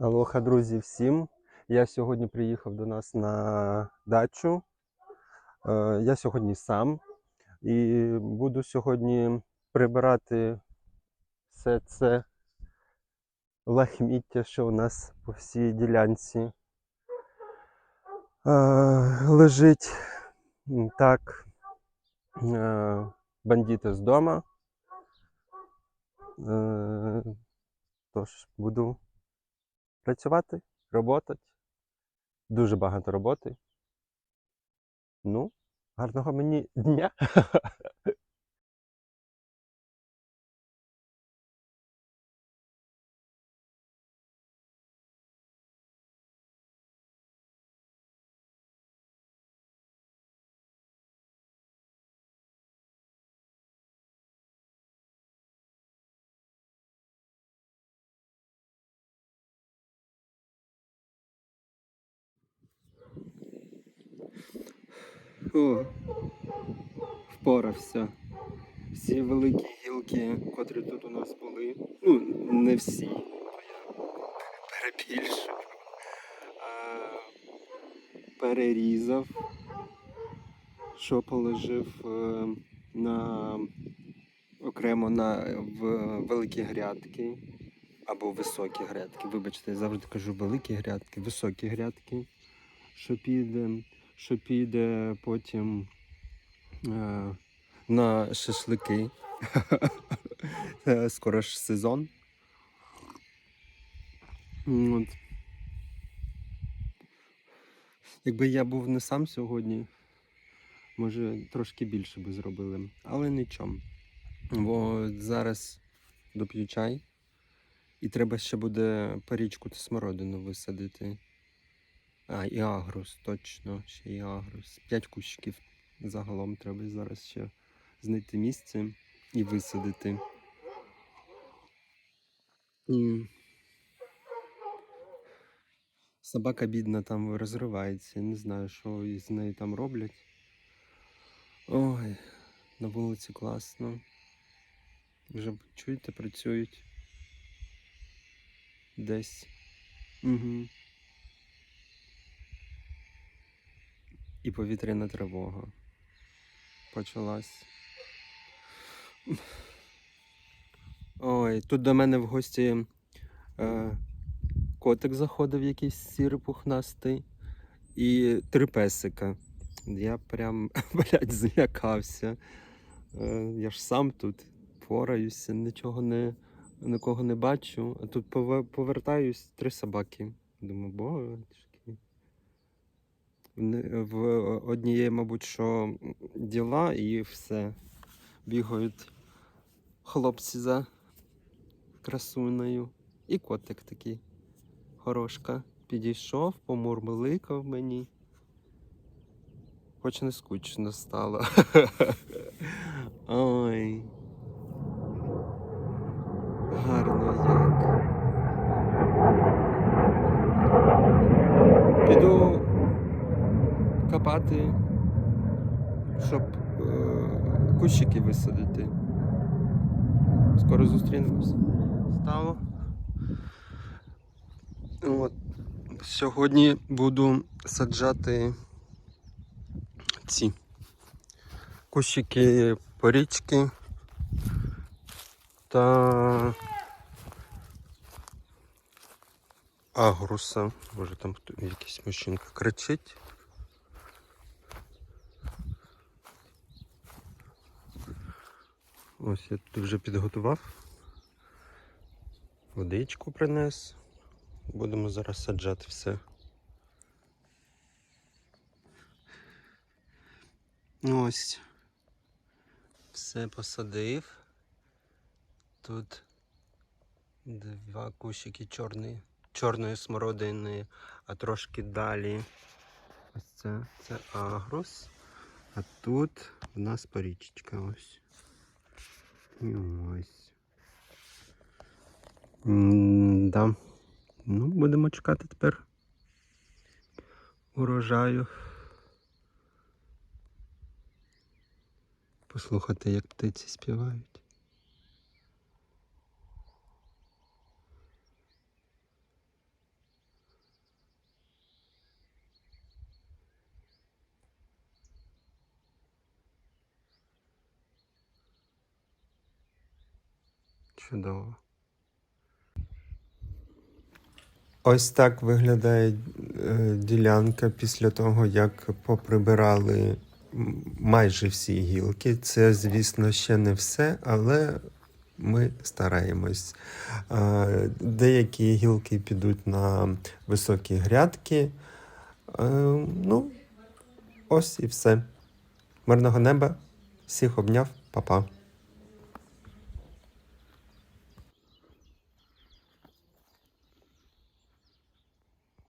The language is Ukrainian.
Алоха, друзі, всім. Я сьогодні приїхав до нас на дачу. Е, Я сьогодні сам і буду сьогодні прибирати все це лахміття, що у нас по всій ділянці е, лежить. Так, е, бандити з дома. Е, Тож буду працювати, роботати. Дуже багато роботи. Ну, гарного мені дня. О, впорався. Всі великі гілки, котрі тут у нас були. Ну, не всі, то я перебільшив. А, перерізав, що положив е, на окремо на в великі грядки або високі грядки. Вибачте, я завжди кажу великі грядки, високі грядки, що піде, що піде потім е, на шашлики. Скоро ж сезон. От. Якби я був не сам сьогодні, може трошки більше би зробили, але нічого. Бо зараз доп'ю чай, і треба ще буде парічку та смородину висадити. А, і агрус, точно, ще і агрус. П'ять кущиків загалом треба зараз ще знайти місце і висадити. І... Собака бідна там розривається. Не знаю, що із нею там роблять. Ой, на вулиці класно. Вже чуєте, працюють. Десь. Угу. І повітряна тривога. Почалась. Ой, тут до мене в гості е, котик заходив якийсь сірий пухнастий і три песика. Я прям, блядь, злякався. Е, я ж сам тут пораюся, нічого не, нікого не бачу. А тут повертаюсь три собаки. Думаю, божечки. В однієї, мабуть, що діла і все. Бігають хлопці за красунею. І котик такий. Хорошка. Підійшов, помурмеликав мені. Хоч не скучно стало. Ой. Копати, щоб е, кущики висадити. Скоро зустрінемось. Стало. От. Сьогодні буду саджати ці кущики порічки та агруса. Може там якийсь мужчинка кричить. Ось я тут вже підготував. Водичку принес. Будемо зараз саджати все. Ось. Все посадив. Тут два кущики чорної, чорної смородини, а трошки далі. Ось це, це агрус. А тут в нас порічечка ось. І ось. М-да. Ну, будемо чекати тепер урожаю. Послухати, як птиці співають. Чудово. Ось так виглядає е, ділянка після того, як поприбирали майже всі гілки. Це, звісно, ще не все, але ми стараємось. Е, Деякі гілки підуть на високі грядки. Е, Ну, ось і все. Мирного неба. Всіх обняв, па-па.